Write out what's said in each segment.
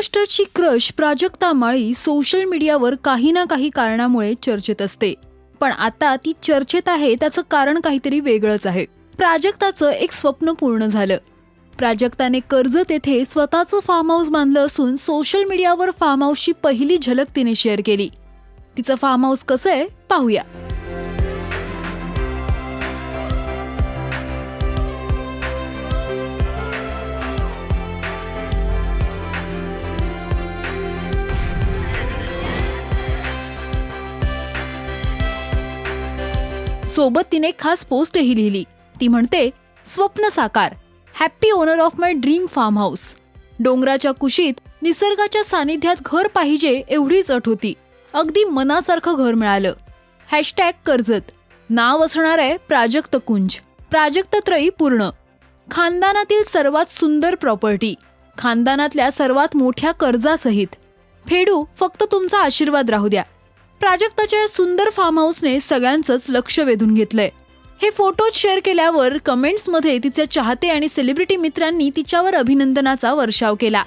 महाराष्ट्राची crush Prajakta Mali social मीडियावर काही ना काही कारणामुळे चर्चेत असते. पण आता ती चर्चेत आहे त्याचं कारण काहीतरी वेगळंच आहे. प्राजक्ताचं एक स्वप्न पूर्ण झालं. प्राजक्ताने कर्जत येथे स्वतःचं फार्म हाऊस बांधलं असून सोशल मीडियावर फार्म हाऊसची पहिली झलक तिने शेअर केली. तिचं फार्म हाऊस कसं आहे? पाहूया. सोबत तिने खास पोस्टही लिहिली. ती म्हणते स्वप्न साकार happy owner of my dream farm house. डोंगराच्या कुशीत निसर्गाच्या सानिध्यात घर पाहिजे एवढीच अट होती. अगदी मनासारखं घर मिळालं. हॅशटॅग कर्जत. नाव असणार आहे प्राजक्त कुंज. प्राजक्तत्रयी पूर्ण. खानदानातील सर्वात सुंदर प्रॉपर्टी. खानदानातल्या सर्वात मोठ्या कर्जासहित. फेडू फक्त तुमचा आशीर्वाद राहू द्या. प्राजक्ताच्या या सुंदर फार्म हाऊसने सगळ्यांचंच लक्ष वेधून घेतलंय. हे फोटोज शेअर केल्यावर कमेंट्समध्ये तिचे चाहते आणि सेलिब्रिटी मित्रांनी तिच्यावर अभिनंदनाचा वर्षाव केला.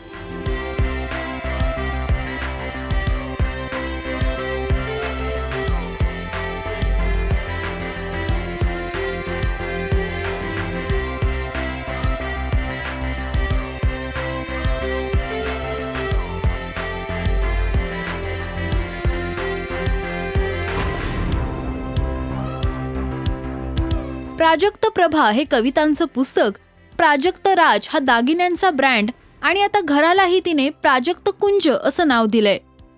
प्राजक्त प्रभा हे कवितांचं पुस्तक प्राजक्त राज हा दागिन्यांचा ब्रँड आणि आता घरालाही तिने प्राजक्त कुंज असं नाव दिलंय.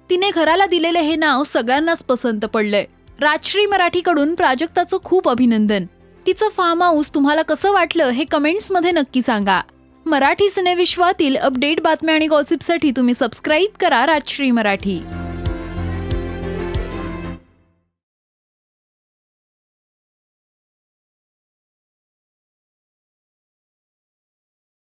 तिने घराला दिलेले हे नाव सगळ्यांनाच पसंत पडलंय. राजश्री मराठीकडून प्राजक्ताचं खूप अभिनंदन. तिचं फार्म हाऊस तुम्हाला कसं वाटलं हे कमेंट्समध्ये नक्की सांगा. मराठी सिनेविश्वातील अपडेट बातम्या आणि गॉसिपसाठी तुम्ही सबस्क्राईब करा राजश्री मराठी.